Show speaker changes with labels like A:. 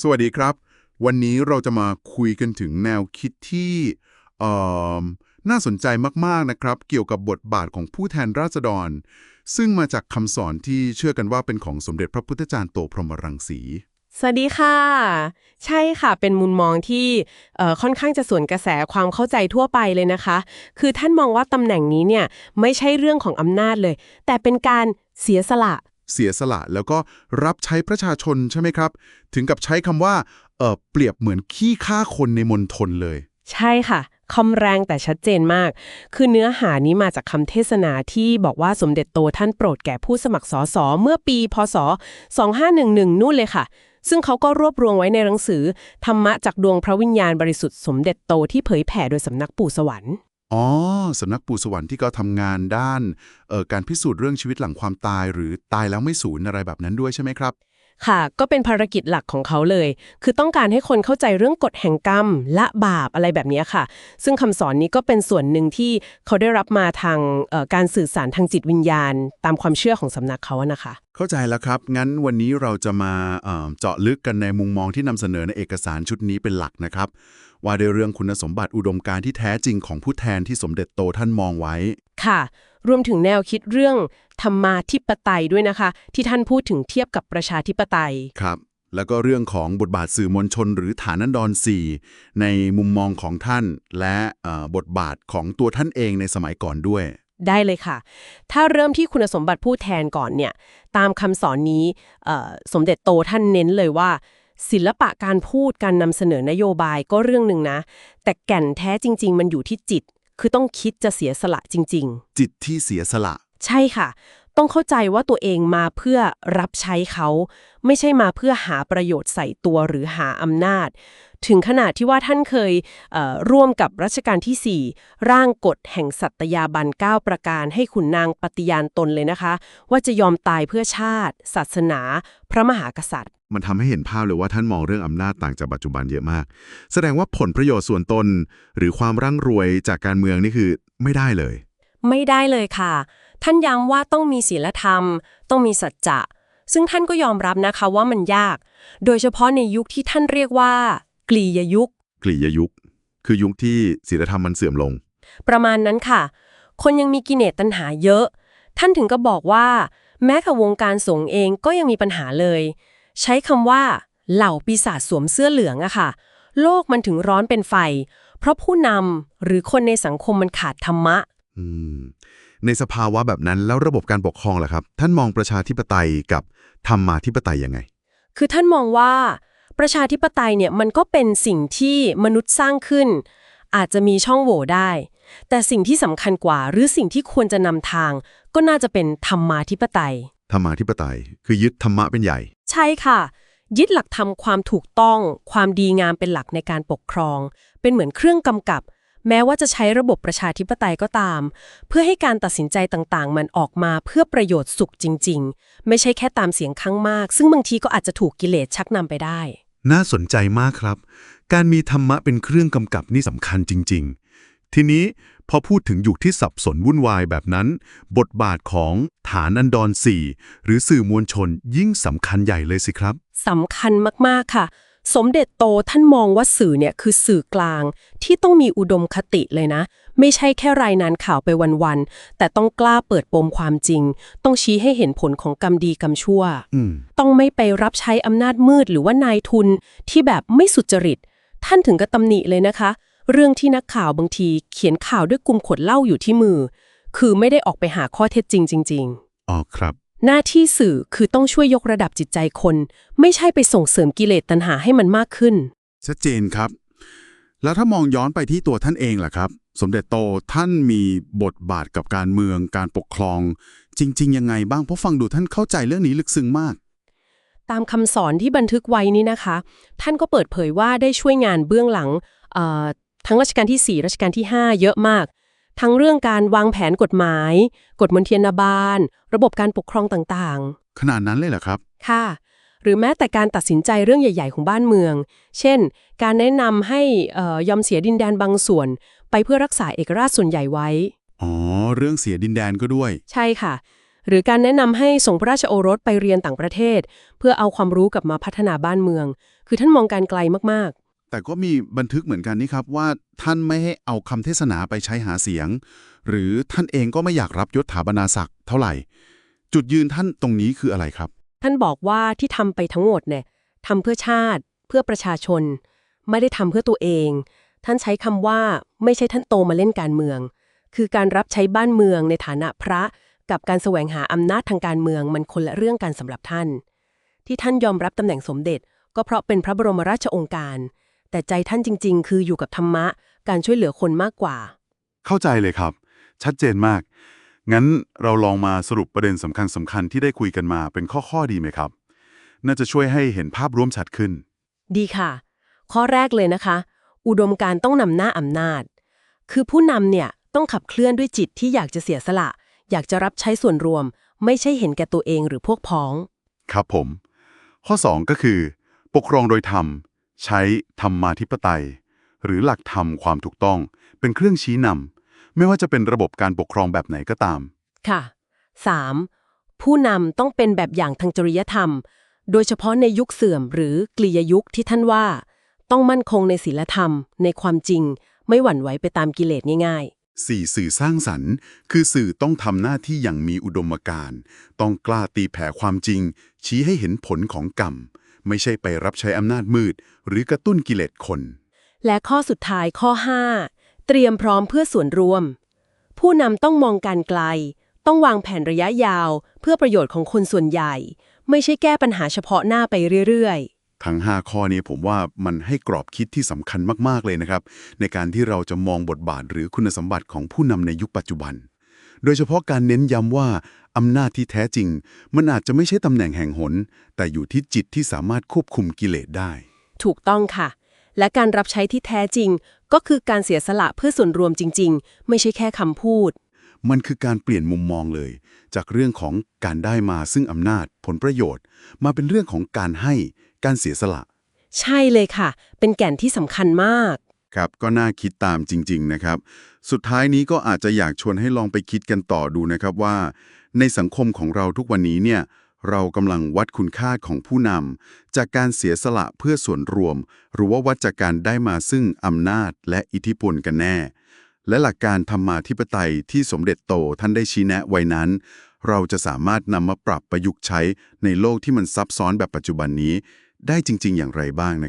A: สวัสดีครับ วันนี้เราจะมาคุยกันถึงแนวคิดที่เอ่อน่าสนใจมากๆนะครับ เกี่ยวกับบทบาทของผู้แทนราษฎร ซึ่งมาจากคำสอนที่เชื่อกันว่าเป็นของสมเด็จพระพุทธจารย์โตพรหมรังสี
B: สวัสดีค่ะ ใช่ค่ะเป็นมุมมองที่เอ่อค่อนข้างจะสวนกระแสความเข้าใจทั่วไปเลยนะคะ คือท่านมองว่าตำแหน่งนี้เนี่ยไม่ใช่เรื่องของอำนาจเลย แต่เป็นการเสียสละ
A: เสียสละแล้วก็รับใช้ประชาชนใช่ไหมครับ ถึงกับใช้คำว่าเออเปรียบเหมือนขี้ฆ่าคนในมณฑลเลย
B: ใช่ค่ะคำแรงแต่ชัดเจนมาก คือเนื้อหานี้มาจากคำเทศนาที่บอกว่าสมเด็จโตท่านโปรดแก่ผู้สมัครสอสอเมื่อปี พศ 2511 นู่นเลยค่ะ ซึ่งเขาก็รวบรวมไว้ในหนังสือ ธรรมะจากดวงพระวิญญาณบริสุทธิ์สมเด็จโตที่เผยแผ่โดยสำนักปู่สวรรค์
A: อ๋อสำนักปู่สวรรค์ที่ก็ทำงานด้านเอ่อการพิสูจน์เรื่องชีวิตหลังความตาย หรือตายแล้วไม่สูญอะไรแบบนั้นด้วยใช่ไหมครับ
B: ค่ะ ก็เป็นภารกิจหลักของเขาเลย คือต้องการให้คนเข้าใจเรื่องกฎแห่งกรรม ละบาปอะไรแบบนี้ค่ะ ซึ่งคำสอนนี้ก็เป็นส่วนหนึ่งที่เขาได้รับมาทางเอ่อการสื่อสารทางจิตวิญญาณ ตามความเชื่อของสำนักเขาอะนะคะ
A: เข้าใจแล้วครับ งั้นวันนี้เราจะมาเอ่อเจาะลึกกันในมุมมองที่นำเสนอในเอกสารชุดนี้เป็นหลักนะครับ ว่าในเรื่องคุณสมบัติอุดมการณ์ที่แท้จริงของผู้แทนที่สมเด็จโตท่านมองไว้
B: ค่ะ รวมถึงแนวคิดเรื่องธรรมาธิปไตยด้วยนะคะ ที่ท่านพูดถึงเทียบกับประชาธิปไตย
A: ครับ แล้วก็เรื่องของบทบาทสื่อมวลชน หรือฐานันดรสี่ในมุมมองของท่าน และเอ่อบทบาทของตัวท่านเองในสมัยก่อนด้วย
B: ได้เลยค่ะ ถ้าเริ่มที่คุณสมบัติผู้แทนก่อนเนี่ย ตามคำสอนนี้เอ่อสมเด็จโตท่านเน้นเลยว่า ศิลปะการพูดการนำเสนอนโยบายก็เรื่องหนึ่งนะ แต่แก่นแท้จริง ๆ มันอยู่ที่จิต คือต้องคิดจะเสียสละจริง ๆ
A: จิตที่เสียสละ
B: ใช่ค่ะ ต้องเข้าใจว่าตัวเองมาเพื่อรับใช้เขา ไม่ใช่มาเพื่อหาประโยชน์ใส่ตัวหรือหาอำนาจ ถึงขนาดที่ว่าท่านเคยเอ่อร่วมกับรัชกาลที่ 4 ร่างกฎแห่งสัตยาบัน9ประการให้ขุนนางปฏิญาณตนเลยนะคะ ว่าจะยอมตายเพื่อชาติ ศาสนา พระมหากษัตริย์
A: มันทำให้เห็นภาพเลยว่าท่านมองเรื่องอำนาจต่างจากปัจจุบันเยอะมาก แสดงว่าผลประโยชน์ส่วนตน หรือความร่ำรวยจากการเมืองนี่คือไม่ได้เลย
B: ไม่ได้เลยค่ะ ท่านย้ำว่าต้องมีศีลธรรม ต้องมีสัจจะ ซึ่งท่านก็ยอมรับนะคะว่ามันยาก โดยเฉพาะในยุคที่ท่านเรียกว่า กลียยุค
A: กลียยุค คือยุคที่ศีลธรรมมันเสื่อมลง
B: ประมาณนั้นค่ะ คนยังมีกิเลสตัณหาเยอะ ท่านถึงก็บอกว่า แม้กับวงการสงฆ์เองก็ยังมีปัญหาเลย ใช้คำว่า เหล่าปีศาจสวมเสื้อเหลืองอะค่ะ โลกมันถึงร้อนเป็นไฟ เพราะผู้นำหรือคนในสังคมมันขาดธรรมะ
A: อืมในสภาวะแบบนั้นแล้วระบบการปกครองล่ะครับ ท่านมองประชาธิปไตยกับธรรมาธิปไตยยังไง
B: คือท่านมองว่าประชาธิปไตยเนี่ยมันก็เป็นสิ่งที่มนุษย์สร้างขึ้น อาจจะมีช่องโหว่ได้ แต่สิ่งที่สำคัญกว่าหรือสิ่งที่ควรจะนำทาง ก็น่าจะเป็นธรรมาธิปไตย
A: ธรรมาธิปไตย คือยึดธรรมะเป็นใหญ่
B: ใช่ค่ะ ยึดหลักธรรมความถูกต้อง ความดีงามเป็นหลักในการปกครอง เป็นเหมือนเครื่องกำกับ แม้ว่าจะใช้ระบบประชาธิปไตยก็ตาม เพื่อให้การตัดสินใจต่างๆ มันออกมาเพื่อประโยชน์สุขจริง ๆ ไม่ใช่แค่ตามเสียงข้างมาก ซึ่งบางทีก็อาจจะถูกกิเลสชักนำไปได้
A: น่าสนใจมากครับ การมีธรรมะเป็นเครื่องกำกับนี่สำคัญจริงๆ ทีนี้พอพูดถึงยุคที่สับสนวุ่นวายแบบนั้น บทบาทของฐานอันดรสี่หรือสื่อมวลชนยิ่งสำคัญใหญ่เลยสิครับ
B: สำคัญมากๆค่ะ สมเด็จโตท่านมองว่าสื่อเนี่ยคือสื่อกลางที่ต้องมีอุดมคติเลยนะ ไม่ใช่แค่รายงานข่าวไปวันๆแต่ต้องกล้าเปิดปมความจริง ต้องชี้ให้เห็นผลของกรรมดีกรรมชั่ว
A: อืม
B: ต้องไม่ไปรับใช้อำนาจมืดหรือว่านายทุนที่แบบไม่สุจริต ท่านถึงกับตำหนิเลยนะคะ เรื่องที่นักข่าวบางทีเขียนข่าวด้วยกลุ่มขวดเหล้าอยู่ที่มือ คือไม่ได้ออกไปหาข้อเท็จจริงจริง ๆ
A: อ๋อครับ
B: หน้าที่สื่อคือต้องช่วยยกระดับจิตใจคน ไม่ใช่ไปส่งเสริมกิเลสตัณหาให้มันมากขึ้น
A: ชัดเจนครับ แล้วถ้ามองย้อนไปที่ตัวท่านเองล่ะครับ สมเด็จโตท่านมีบทบาทกับการเมือง การปกครอง จริง ๆ ยังไงบ้างเพราะฟังดูท่านเข้าใจเรื่องนี้ลึกซึ้งมาก
B: ตามคำสอนที่บันทึกไว้นี่นะคะ ท่านก็เปิดเผยว่าได้ช่วยงานเบื้องหลังเอ่อ ทั้งรัชกาลที่ 4 รัชกาลที่ 5 เยอะมาก ทั้งเรื่องการวางแผนกฎหมาย กฎมนเทียนบาล ระบบการปกครองต่างๆ
A: ขนาดนั้นเลยเหรอครับ
B: ค่ะ หรือแม้แต่การตัดสินใจเรื่องใหญ่ ๆ ของบ้านเมือง เช่น การแนะนำให้เอ่อยอมเสียดินแดนบางส่วน ไปเพื่อรักษาเอกราชส่วนใหญ่ไว้
A: อ๋อ เรื่องเสียดินแดนก็ด้วย
B: ใช่ค่ะ หรือการแนะนำให้ส่งพระราชโอรสไปเรียนต่างประเทศ เพื่อเอาความรู้กลับมาพัฒนาบ้านเมือง คือท่านมองการไกลมาก
C: แต่ก็มีบันทึกเหมือนกันนี่ครับว่าท่านไม่ให้เอาคำเทศนาไปใช้หาเสียง หรือท่านเองก็ไม่อยากรับยศถาบรรณาศักดิ์เท่าไหร่ จุดยืนท่านตรงนี้คืออะไรครับ
B: ท่านบอกว่าที่ทำไปทั้งหมดเนี่ยทำเพื่อชาติ เพื่อประชาชน ไม่ได้ทำเพื่อตัวเอง ท่านใช้คำว่าไม่ใช่ท่านโตมาเล่นการเมือง คือการรับใช้บ้านเมืองในฐานะพระ กับการแสวงหาอำนาจทางการเมืองมันคนละเรื่องกันสำหรับท่าน ที่ท่านยอมรับตำแหน่งสมเด็จ ก็เพราะเป็นพระบรมราชองการ แต่ใจท่านจริง ๆ คืออยู่กับธรรมะ การช่วยเหลือคนมากกว่า
A: เข้าใจเลยครับ ชัดเจนมาก งั้นเราลองมาสรุปประเด็นสำคัญสำคัญๆที่ได้คุยกันมาเป็นข้อๆดีไหมครับ น่าจะช่วยให้เห็นภาพรวมชัดขึ้น
B: ดีค่ะ ข้อแรกเลยนะคะ อุดมการณ์ต้องนำหน้าอำนาจ คือผู้นำเนี่ยต้องขับเคลื่อนด้วยจิตที่อยากจะเสียสละ อยากจะรับใช้ส่วนรวม ไม่ใช่เห็นแก่ตัวเองหรือพวกพ้อง
A: ครับผม ข้อ 2 ก็คือ ปกครองโดยธรรม ใช้ธรรมาธิปไตย หรือหลักธรรมความถูกต้อง เป็นเครื่องชี้นำไม่ว่าจะเป็นระบบการปกครองแบบไหนก็ตาม
B: ค่ะ 3. ผู้นำต้องเป็นแบบอย่างทางจริยธรรม โดยเฉพาะในยุคเสื่อมหรือกลียยุคที่ท่านว่า ต้องมั่นคงในศีลธรรม ในความจริง ไม่หวั่นไหวไปตามกิเลสง่าย
A: 4. สื่อสร้างสรรค์ คือสื่อต้องทำหน้าที่อย่างมีอุดมการณ์ ต้องกล้าตีแผ่ความจริง ชี้ให้เห็นผลของกรรม ไม่ใช่ไปรับใช้อำนาจมืด หรือกระตุ้นกิเลสคน
B: ๆและข้อสุดท้ายข้อ 5 เตรียมพร้อมเพื่อส่วนรวม ผู้นำต้องมองการไกล ต้องวางแผนระยะยาว เพื่อประโยชน์ของคนส่วนใหญ่ ไม่ใช่แก้ปัญหาเฉพาะหน้าไปเรื่อย ๆ
A: ทั้ง 5 ข้อนี้ผมว่ามันให้กรอบคิดที่สำคัญมาก ๆ เลยนะครับ ในการที่เราจะมองบทบาทหรือคุณสมบัติของผู้นำในยุคปัจจุบัน โดยเฉพาะการเน้นย้ำว่าอำนาจที่แท้จริง มันอาจจะไม่ใช่ตำแหน่งแห่งหน แต่อยู่ที่จิตที่สามารถควบคุมกิเลสได้
B: ถูกต้องค่ะ และการรับใช้ที่แท้จริง ก็คือการเสียสละเพื่อส่วนรวมจริง ๆ ไม่ใช่แค่คำพูด
A: มันคือการเปลี่ยนมุมมองเลย จากเรื่องของการได้มาซึ่งอำนาจผลประโยชน์ มาเป็นเรื่องของการให้การเสียสละ
B: ใช่เลยค่ะ เป็นแก่นที่สำคัญมาก
A: ครับก็น่าคิดตามจริง ๆ นะครับ สุดท้ายนี้ก็อาจจะอยากชวนให้ลองไปคิดกันต่อดูนะครับว่า ในสังคมของเราทุกวันนี้เนี่ยเรากำลังวัดคุณค่าของผู้นำจากการเสียสละเพื่อส่วนรวม หรือว่าวัดจากการได้มาซึ่งอำนาจและอิทธิพลกันแน่ และหลักการธรรมาธิปไตยที่สมเด็จโตท่านได้ชี้แนะไว้นั้น เราจะสามารถนำมาปรับประยุกต์ใช้ในโลกที่มันซับซ้อนแบบปัจจุบันนี้ ได้จริง ๆ อย่างไรบ้างนะ